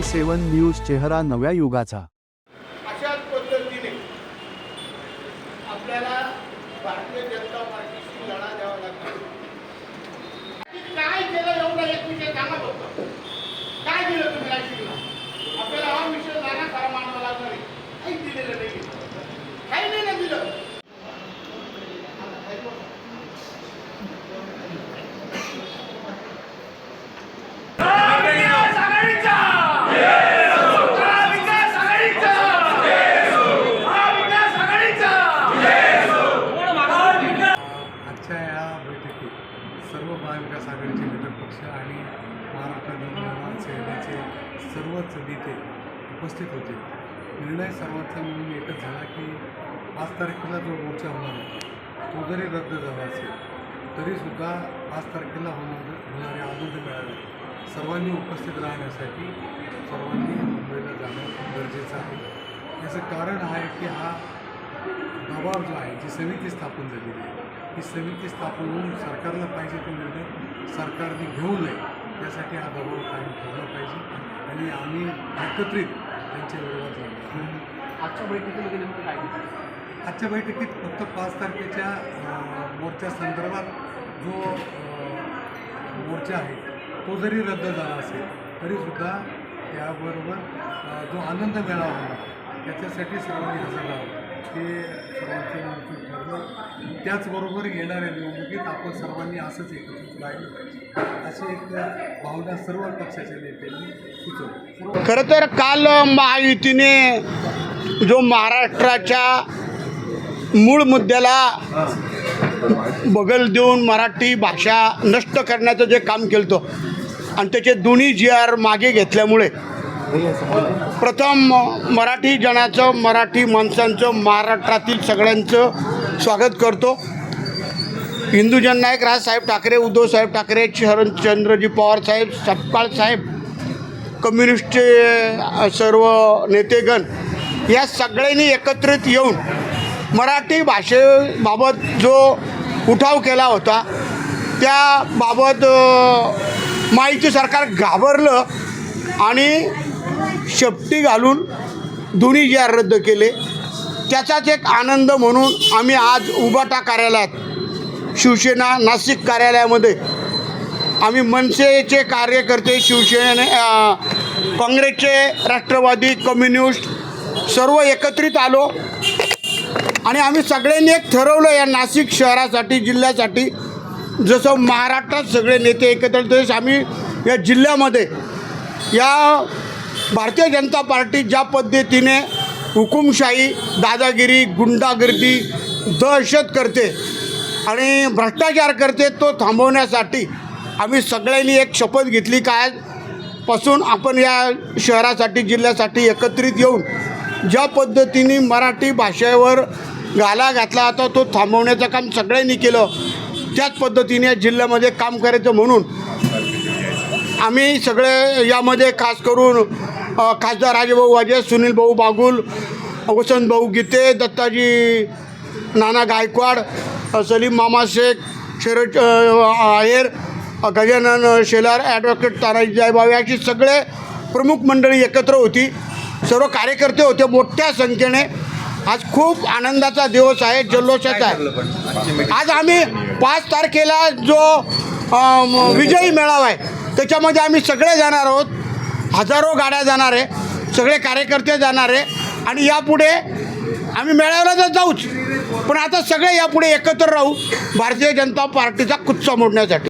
V सेवन news चेहरा नव्या युगाचा. अशाच पद्धतीने आपल्याला भारतीय जनता पार्टीशी लढा द्यावा लागतो काय केलं एवढा एक विषय सांगा फक्त काय दिलं तुम्ही नाशिकला आपल्याला हा विषय नाना खरा मानवा लागणार आहे काहीच दिलेलं नाही काही नाही ना दिलं आजच्या या बैठकीत सर्व महाविकास आघाडीचे घटक पक्ष आणि महाराष्ट्र नवनिर्माण सेनेचे सर्वच नेते उपस्थित होते. निर्णय सर्वांचा म्हणून एकच झाला की पाच तारखेला जो मोर्चा होणार होता तो जरी रद्द झाला असेल तरीसुद्धा पाच तारखेला होणार होणाऱ्या आनंद मेळाव्यात सर्वांनी उपस्थित राहण्यासाठी सर्वांनी मुंबईला जाणं गरजेचं आहे. याचं कारण आहे की हा दबाव जो आहे जी समिती स्थापन झालेली आहे ही समिती स्थापन होऊन सरकारला पाहिजे तो निर्णय सरकारने घेऊ नये. यासाठी हा दबाव कायम ठेवला पाहिजे आणि आम्ही एकत्रित त्यांच्या विरोधात लढणार आजच्या बैठकीमध्ये नेमकं काय आजच्या बैठकीत फक्त पाच तारखेच्या मोर्चा संदर्भात जो मोर्चा आहे तो जरी रद्द झाला असेल तरीसुद्धा त्याबरोबर जो आनंद मेळावा त्याच्यासाठी सर्वांनी हजर राहावं. हे सर्वांचं मत ठरलं त्याचबरोबर येणाऱ्या निवडणुकीत आपण सर्वांनी असंच एकत्रित राहिलं पाहिजे. अशी एक भावना सर्व पक्षाच्या नेत्यांनी सुचवली. खरं तर काल महायुतीने जो महाराष्ट्राच्या मूळ मुद्द्याला बगल देऊन मराठी भाषा नष्ट करण्याचं जे काम केलं होतं आणि त्याचे दोन्ही जी आर मागे घेतल्यामुळे प्रथम मराठी जणाचं मराठी माणसांचं महाराष्ट्रातील सगळ्यांचं स्वागत करतो. हिंदू जननायक राजसाहेब ठाकरे उद्धवसाहेब ठाकरे शरणचंद्रजी पवार साहेब सपकाळ साहेब कम्युनिस्टचे सर्व नेतेगण या सगळ्यांनी एकत्रित येऊन मराठी भाषेबाबत जो उठाव केला होता त्याबाबत माहिती सरकार घाबरलं आणि शेपटी घालून दोन्ही जे आर रद्द केले. त्याचाच एक आनंद म्हणून आम्ही आज उबाटा कार्यालयात शिवसेना नाशिक कार्यालयामध्ये आम्ही मनसेचे कार्यकर्ते शिवसेने काँग्रेसचे राष्ट्रवादी कम्युनिस्ट सर्व एकत्रित आलो. आणि आम्ही सगळ्यांनी एक ठरवलं या नाशिक शहरासाठी जिल्ह्यासाठी जसं महाराष्ट्रात सगळे नेते एकत्र तसेच आम्ही या जिल्ह्यामध्ये या भारतीय जनता पार्टी ज्या पद्धतीने हुकुमशाही दादागिरी गुंडागर्दी दहशत करते आणि भ्रष्टाचार करते तो थांबवण्यासाठी आम्ही सगळ्यांनी एक शपथ घेतली काय? पासून आपण या शहरासाठी जिल्ह्यासाठी एकत्रित येऊन ज्या पद्धतीने मराठी भाषेवर गाला घातला होता तो थांबवण्याचं काम सगळ्यांनी केलं. त्याच पद्धतीने या जिल्ह्यामध्ये काम करायचं म्हणून आम्ही सगळे यामध्ये खास करून खासदार राजेभाऊ वाजे सुनील भाऊ बागुल वसंत भाऊ गीते दत्ताजी नाना गायकवाड सलीम मामा शेख शरद आहेर गजानन शेलार ॲडव्होकेट तानाजी जायबावे अशी सगळे प्रमुख मंडळी एकत्र होती. सर्व कार्यकर्ते होते मोठ्या संख्येने. आज खूप आनंदाचा दिवस आहे जल्लोषाचा आहे. आज आम्ही पाच तारखेला जो विजयी मेळावा आहे. त्याच्यामध्ये आम्ही सगळे जाणार आहोत. हजारो गाड्या जाणार आहे. सगळे कार्यकर्ते जाणार आहे. आणि यापुढे आम्ही मेळाव्याला तर जाऊच. पण आता सगळे यापुढे एकत्र राहू. भारतीय जनता पार्टीचा कुच्चा मोडण्यासाठी.